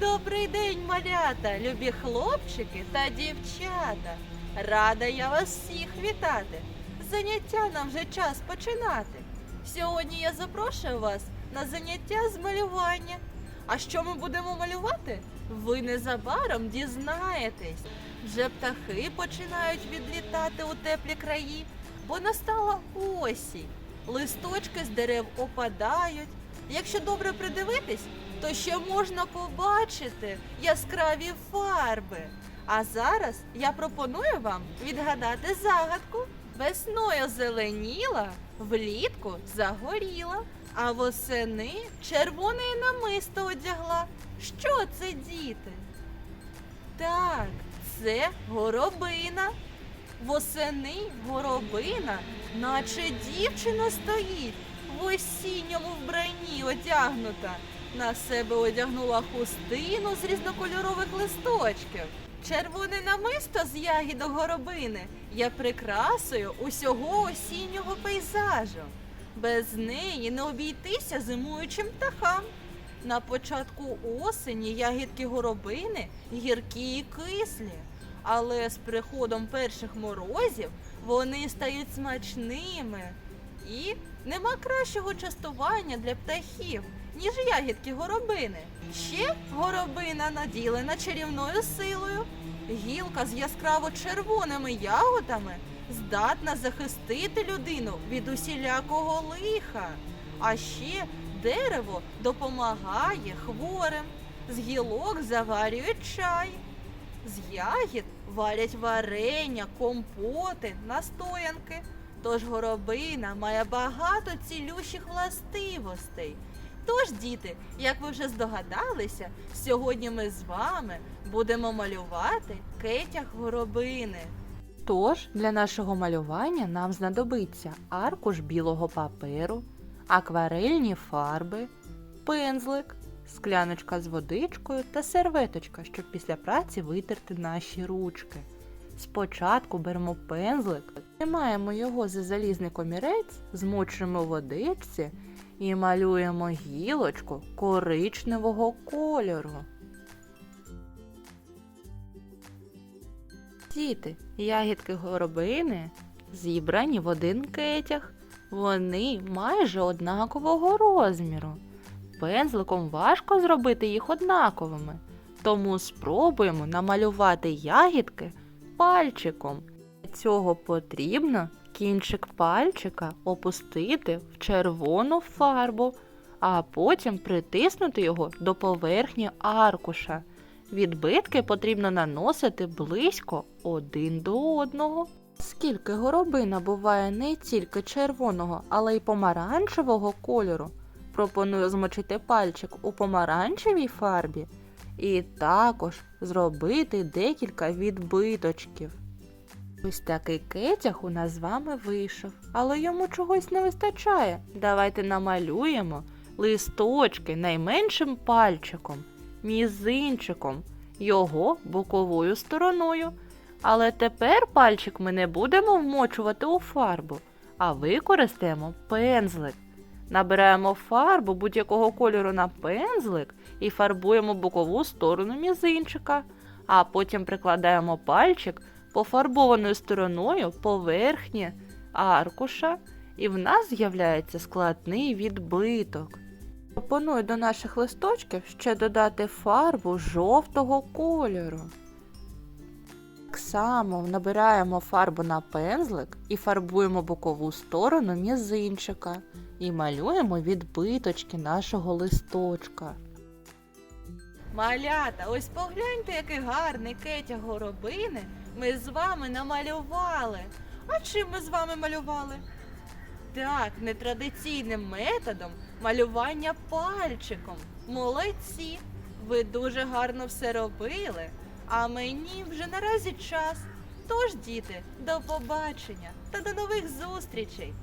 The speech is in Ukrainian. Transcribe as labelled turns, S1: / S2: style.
S1: Добрий день, малята, любі хлопчики та дівчата. Рада я вас всіх вітати. Заняття нам вже час починати. Сьогодні я запрошую вас на заняття з малювання. А що ми будемо малювати? Ви незабаром дізнаєтесь. Вже птахи починають відлітати у теплі краї, бо настала осінь. Листочки з дерев опадають. Якщо добре придивитись, то ще можна побачити яскраві фарби. А зараз я пропоную вам відгадати загадку. Весною зеленіла, влітку загоріла, а восени червоне намисто одягла. Що це, діти? Так, це горобина. Восени горобина, наче дівчина стоїть, в осінньому вбранні одягнута. На себе одягнула хустину з різнокольорових листочків. Червоне намисто з ягідок горобини є прикрасою усього осіннього пейзажу. Без неї не обійтися зимуючим птахам. На початку осені ягідки горобини гіркі і кислі, але з приходом перших морозів вони стають смачними. І нема кращого частування для птахів, ніж ягідки горобини. Ще горобина наділена чарівною силою. Гілка з яскраво червоними ягодами здатна захистити людину від усілякого лиха. А ще дерево допомагає хворим, з гілок заварюють чай, з ягід варять варення, компоти, настоянки. Тож горобина має багато цілющих властивостей. Тож, діти, як ви вже здогадалися, сьогодні ми з вами будемо малювати кетях горобини. Тож для нашого малювання нам знадобиться аркуш білого паперу, акварельні фарби, пензлик, скляночка з водичкою та серветочка, щоб після праці витерти наші ручки. Спочатку беремо пензлик, знімаємо його за залізний комірець, змочуємо водичці і малюємо гілочку коричневого кольору. Діти, ягідки горобини зібрані в один кетяг. Вони майже однакового розміру. Пензликом важко зробити їх однаковими, тому спробуємо намалювати ягідки пальчиком. Для цього потрібно кінчик пальчика опустити в червону фарбу, а потім притиснути його до поверхні аркуша. Відбитки потрібно наносити близько один до одного. Скільки горобина буває не тільки червоного, але й помаранчевого кольору. Пропоную змочити пальчик у помаранчевій фарбі і також зробити декілька відбиточків. Ось такий кетяг у нас з вами вийшов, але йому чогось не вистачає. Давайте намалюємо листочки найменшим пальчиком, мізинчиком, його боковою стороною. Але тепер пальчик ми не будемо вмочувати у фарбу, а використаємо пензлик. Набираємо фарбу будь-якого кольору на пензлик і фарбуємо бокову сторону мізинчика, а потім прикладаємо пальчик пофарбованою стороною поверхні аркуша, і в нас з'являється складний відбиток. Пропоную до наших листочків ще додати фарбу жовтого кольору. Так само набираємо фарбу на пензлик і фарбуємо бокову сторону мізинчика і малюємо відбиточки нашого листочка. Малята, ось погляньте, який гарний кетя горобини ми з вами намалювали. А чим ми з вами малювали? Так, нетрадиційним методом малювання пальчиком. Молодці! Ви дуже гарно все робили, а мені вже наразі час. Тож, діти, до побачення та до нових зустрічей!